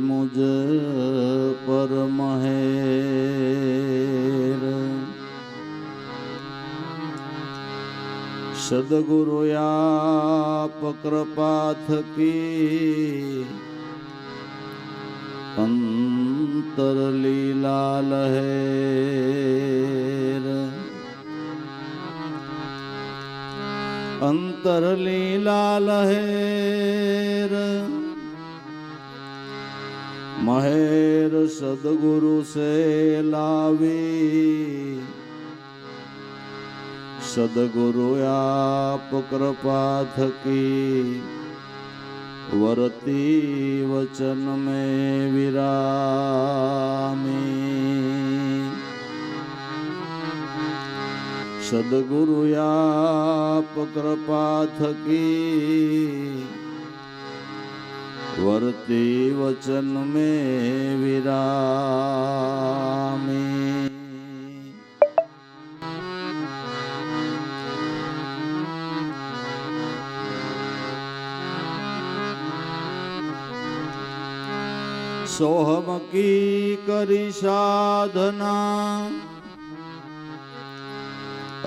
मुझ पर महेर। सदगुरु आप कृपा थकी अंतर लीला लहेर। अंतर लीला लहेर। મહેર સદગુરુ સે લાવી સદગુરુ આપ કૃપા થકી વરતી વચન में વિરામી સદગુરુ આપ કૃપા થકી वर्ते वचन में विरामे। सोहम की करी साधना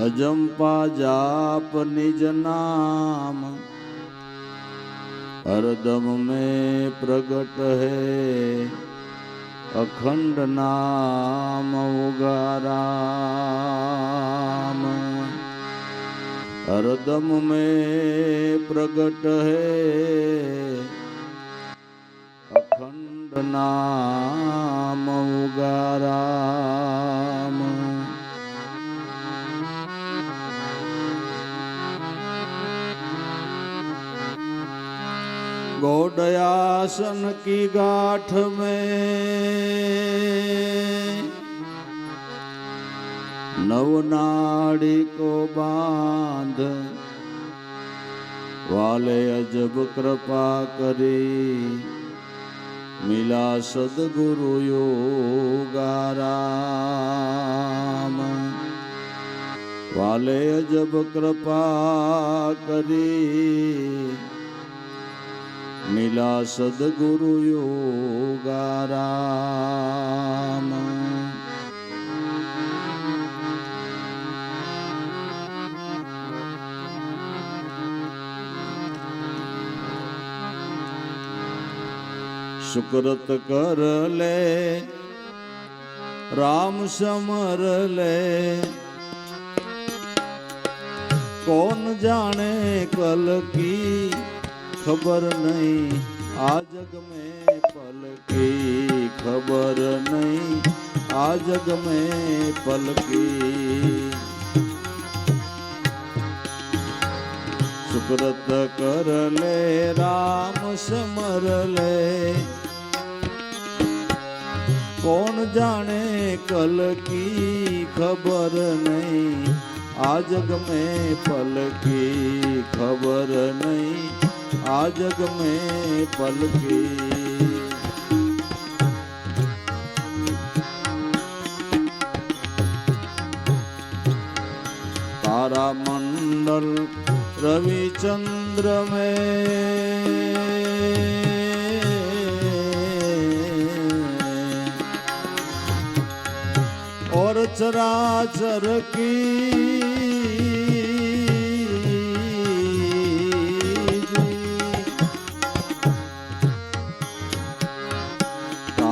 अजंपा जाप निज नाम। हरदम में प्रगट है अखंड नाम उगाराम हरदम में प्रगट है अखंड नाम उगाराम गोडयासन की गाठ में। नवनाड़ी को बाँध, वाले अजब कृपा करी। मिला सदगुरु योगाराम। वाले अजब कृपा करी। मिला सदगुरु योगाराम। सुकृत कर ले राम समर ले। कौन जाने कल की खबर नहीं। आ जग में पल की खबर नहीं। आ जग में पल की सुकृत कर ले, राम समर ले। कौन जाने कल की खबर नहीं। आ जग में पल की खबर नहीं। आ जग में पल की तारा मंडल रविचंद्र में। और चराचर की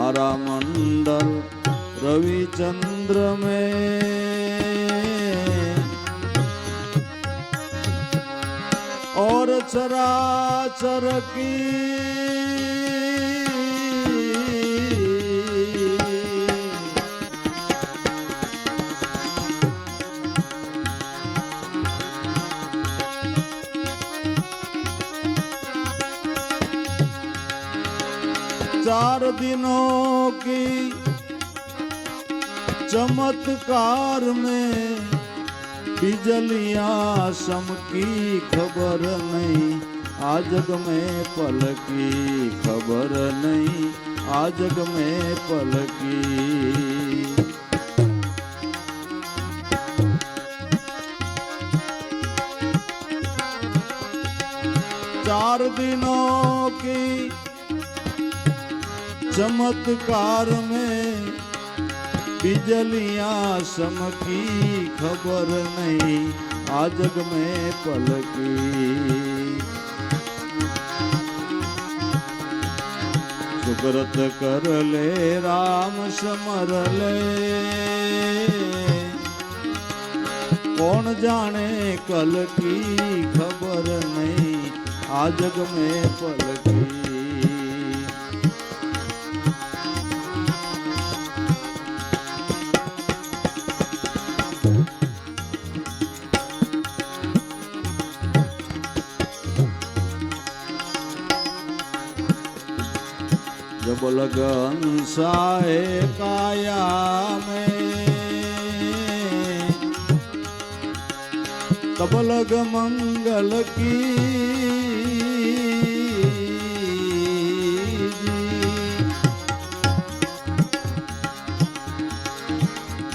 तारा मंडल रविचंद्र में। और चरा चर की चार दिनों की चमत्कार में बिजलियाँ सम की खबर नहीं। आजग में पल की खबर नहीं। आजग में पल की। चार दिनों की चमत्कार में बिजलियाँ समकी खबर नहीं, आजग में पलकी। सुब्रत कर ले, राम समर ले। कौन जाने कल की खबर नहीं, आजग जग में पलकी। जब लगन साए काया में तब लग मंगल की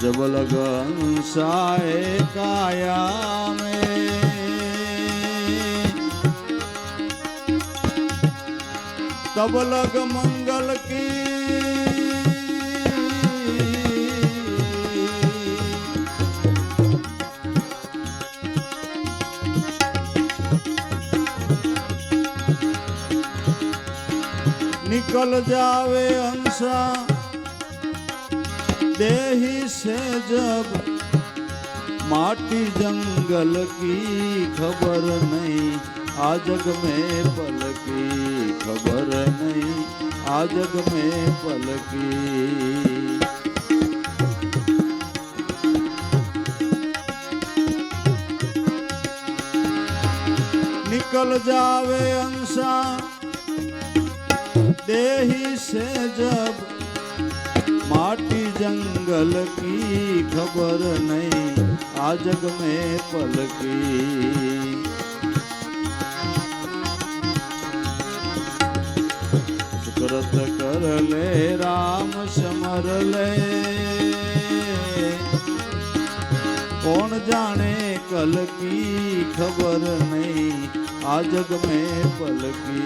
जब लगन साए काया में तब लग मंगल की निकल जावे हंसा, देही से जब माटी जंगल की खबर नहीं आ जग में पल की खबर नहीं। आ जग में पल की निकल जावे अंसा देही से जब माटी जंगल की खबर नहीं, आ जग में पल सुकृत कर ले, राम समर ले। कौन जाने कल की खबर नहीं, आ जग में पल की।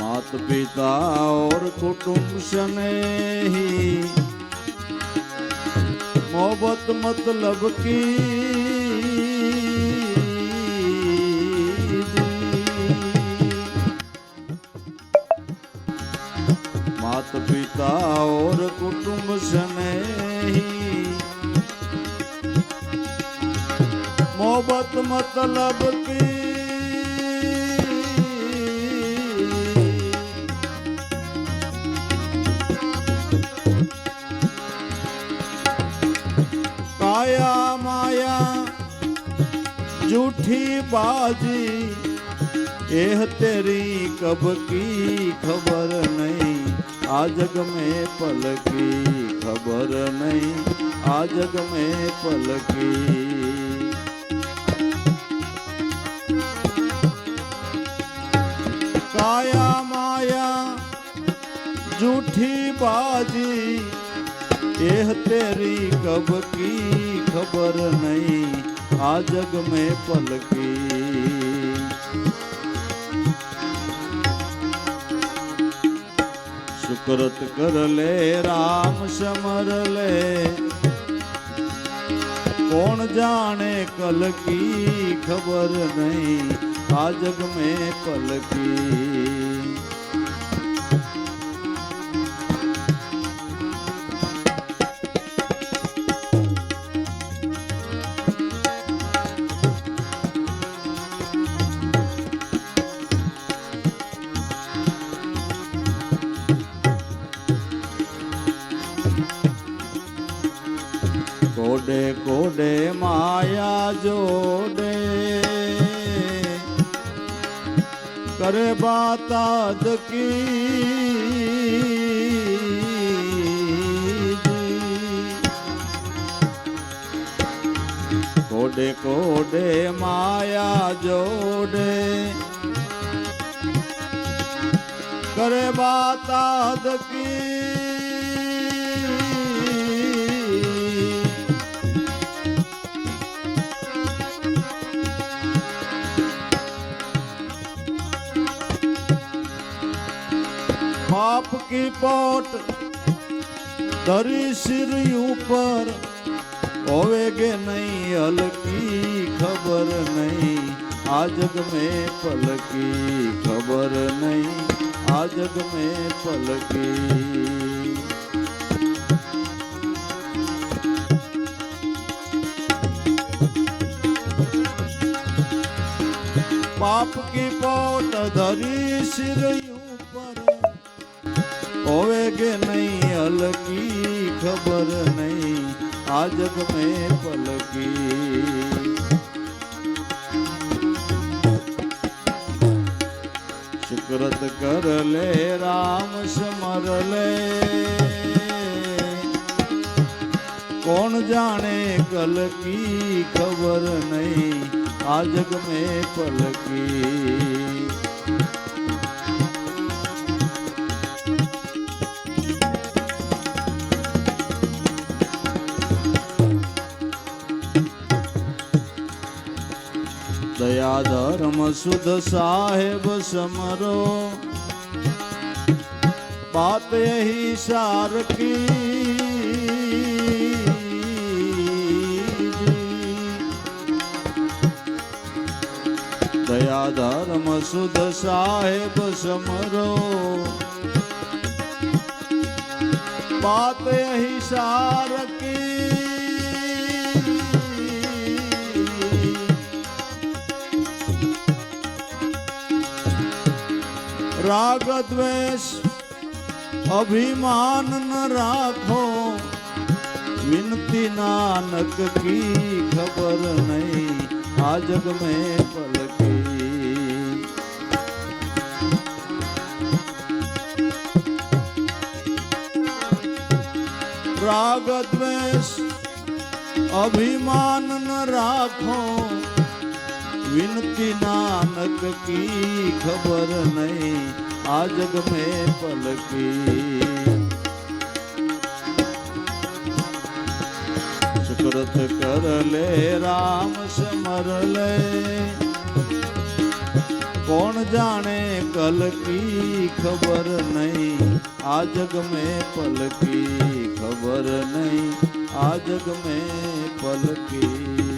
मात पिता और कुटुंब स्नेही मोहब्बत मतलब की? मात पिता और कुटुंब स्नेही मोहब्बत मतलब की? बाजी। एह तेरी कब की खबर नहीं? आ जग में पल की खबर नहीं। आ जग में पल की। काया माया, झूठी बाजी। एह तेरी कब की खबर नहीं? आ जग में पल की सुकृत कर ले राम समर ले कौन जाने कल की खबर नहीं आ જોડે કરે બાતાદ કી. કોડે કોડે માયા જોડે. કરે બાતાદ કી. पाप की पोट धरी सिर ऊपर, होवेगे नहीं हल्की खबर नहीं। आ जग में पल की खबर नहीं, आ जग में पल की पाप की पोट धरी सिर होवेगे नहीं हल्की खबर नहीं आ जग में पल की सुकृत कर ले, राम समर ले। कौन जाने कल की खबर नहीं आ जग में पल की દયા ધર્મ સુધ સાહેબ સમરો बात यही सार की दया धर्म सुध साहेब समरो बात यही सार की राग द्वेष अभिमान न राखो। विनती नानक की खबर नहीं, आ जग में पल राग द्वेष अभिमान न राखो। विनती नानक की, खबर नहीं आ जग में पल की। सुकृत कर ले, राम समर ले। कौन जाने कल की, खबर नहीं आ जग में पल की, खबर नहीं आ जग में पल की।